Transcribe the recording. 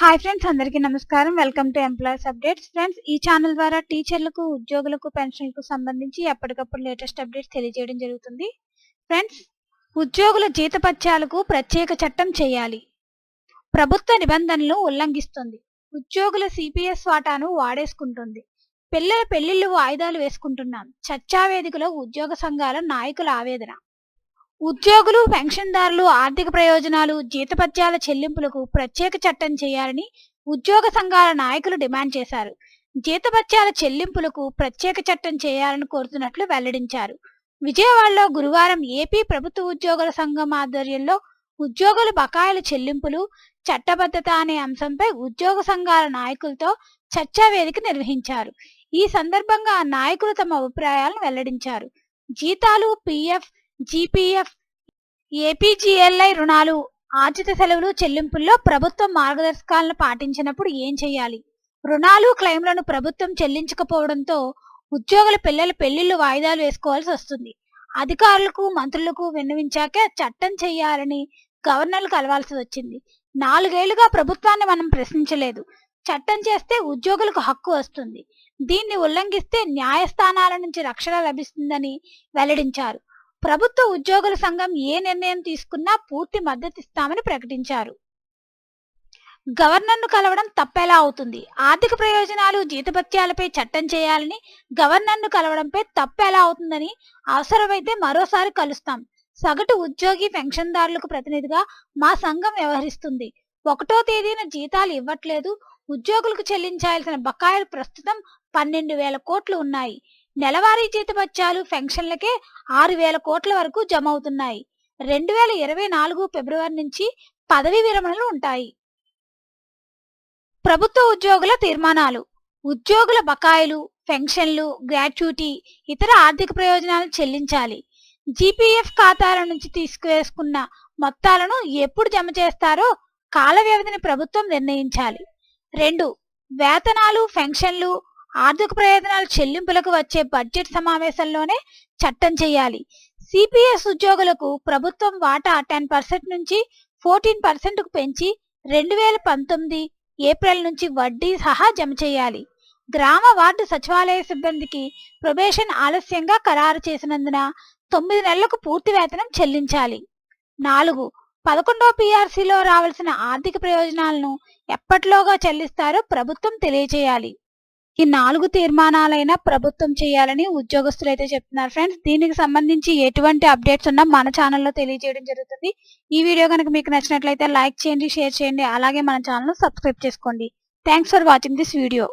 Hi friends అందరికీ నమస్కారం. Welcome to employees updates friends ఈ ఛానల్ ద్వారా టీచర్లకు ఉద్యోగులకు పెన్షన్లకు సంబంధించి ఎప్పటికప్పుడు లేటెస్ట్ అప్డేట్స్ తెలియజేయడం జరుగుతుంది. ఫ్రెండ్స్ ఉద్యోగుల జీతపత్యాలకు ప్రత్యేక చట్టం చేయాలి. ప్రభుత్వ నిబంధనలు ఉల్లంఘిస్తుంది. ఉద్యోగుల సిపిఎస్ వాటాను వాడేసుకుంటుంది. పిల్లల పెళ్ళిళ్ళు వాయిదాలు వేసుకుంటున్నాం. చర్చా వేదికలో ఉద్యోగ సంఘాల నాయకుల ఆవేదన. ఉద్యోగులు పెన్షన్దారులు ఆర్థిక ప్రయోజనాలు జీతపత్యాల చెల్లింపులకు ప్రత్యేక చట్టం చేయాలని ఉద్యోగ సంఘాల నాయకులు డిమాండ్ చేశారు. జీతపత్యాల చెల్లింపులకు ప్రత్యేక చట్టం చేయాలని కోరుతున్నట్లు వెల్లడించారు. విజయవాడలో గురువారం ఏపీ ప్రభుత్వ ఉద్యోగుల సంఘం ఆధ్వర్యంలో ఉద్యోగుల బకాయిల చెల్లింపులు చట్టబద్ధత అనే అంశంపై ఉద్యోగ సంఘాల నాయకులతో చర్చా వేదిక నిర్వహించారు. ఈ సందర్భంగా నాయకులు తమ అభిప్రాయాలను వెల్లడించారు. జీతాలు పిఎఫ్ జీపీఎఫ్ ఏపీజీఎల్ఐ రుణాలు ఆర్జిత సెలవులు చెల్లింపుల్లో ప్రభుత్వం మార్గదర్శకాలను పాటించినప్పుడు ఏం చేయాలి? రుణాలు క్లెయిమ్లను ప్రభుత్వం చెల్లించకపోవడంతో ఉద్యోగుల పిల్లల పెళ్ళిళ్ళు వాయిదాలు వేసుకోవాల్సి వస్తుంది. అధికారులకు మంత్రులకు విన్నవించాకే చట్టం చేయాలని గవర్నర్లు కలవాల్సి వచ్చింది. నాలుగేళ్ళుగా ప్రభుత్వాన్ని మనం ప్రశ్నించలేదు. చట్టం చేస్తే ఉద్యోగులకు హక్కు వస్తుంది. దీన్ని ఉల్లంఘిస్తే న్యాయస్థానాల నుంచి రక్షణ లభిస్తుందని వెల్లడించారు. ప్రభుత్వ ఉద్యోగుల సంఘం ఏ నిర్ణయం తీసుకున్నా పూర్తి మద్దతిస్తామని ప్రకటించారు. గవర్నర్ను కలవడం తప్పెలా అవుతుంది. ఆర్థిక ప్రయోజనాలు జీతభత్యాలపై చట్టం చేయాలని గవర్నర్ను కలవడంపై తప్పెలా అవుతుందని అవసరమైతే మరోసారి కలుస్తాం. సగటు ఉద్యోగి పెన్షన్దారులకు ప్రతినిధిగా మా సంఘం వ్యవహరిస్తుంది. ఒకటో తేదీన జీతాలు ఇవ్వట్లేదు. ఉద్యోగులకు చెల్లించాల్సిన బకాయిలు ప్రస్తుతం పన్నెండు వేల కోట్లు ఉన్నాయి. నెలవారీ జీతభత్యాలు పెన్షన్లకే ఆరు వేల కోట్ల వరకు జమ అవుతున్నాయి రెండు వేల ఇరవై నాలుగు ఫిబ్రవరి నుంచి పదవి విరమణలు ఉంటాయి. ప్రభుత్వ ఉద్యోగుల తీర్మానాలు. ఉద్యోగుల బకాయిలు పెన్షన్లు గ్రాట్యుటీ ఇతర ఆర్థిక ప్రయోజనాలు చెల్లించాలి. జీపీఎఫ్ ఖాతాల నుంచి తీసుకువేసుకున్న మొత్తాలను ఎప్పుడు జమ చేస్తారో కాల వ్యవధిని ప్రభుత్వం నిర్ణయించాలి. రెండు వేతనాలు పెన్షన్లు ఆర్థిక ప్రయోజనాల చెల్లింపులకు వచ్చే బడ్జెట్ సమావేశంలోనే చట్టం చేయాలి. సిపిఎస్ ఉద్యోగులకు ప్రభుత్వం వాటా టెన్ పర్సెంట్ నుంచి ఫోర్టీన్ పర్సెంట్కు పెంచి రెండు వేల పంతొమ్మిది ఏప్రిల్ నుంచి వడ్డీ సహా జమ చేయాలి. గ్రామ వార్డు సచివాలయ సిబ్బందికి ప్రొబేషన్ ఆలస్యంగా ఖరారు చేసినందున తొమ్మిది నెలలకు పూర్తి వేతనం చెల్లించాలి. నాలుగు పదకొండో పీఆర్సీలో రావాల్సిన ఆర్థిక ప్రయోజనాలను ఎప్పటిలోగా చెల్లిస్తారో ప్రభుత్వం తెలియజేయాలి ఈ నాలుగు తీర్మానాలైనా ప్రభుత్వం చేయాలని ఉద్యోగస్తులు అయితే చెప్తున్నారు ఫ్రెండ్స్. దీనికి సంబంధించి ఎటువంటి అప్డేట్స్ ఉన్నా మన ఛానల్లో తెలియజేయడం జరుగుతుంది. ఈ వీడియో కనుక మీకు నచ్చినట్లయితే లైక్ చేయండి షేర్ చేయండి అలాగే మన ఛానల్ సబ్స్క్రైబ్ చేసుకోండి. Thanks for watching this video.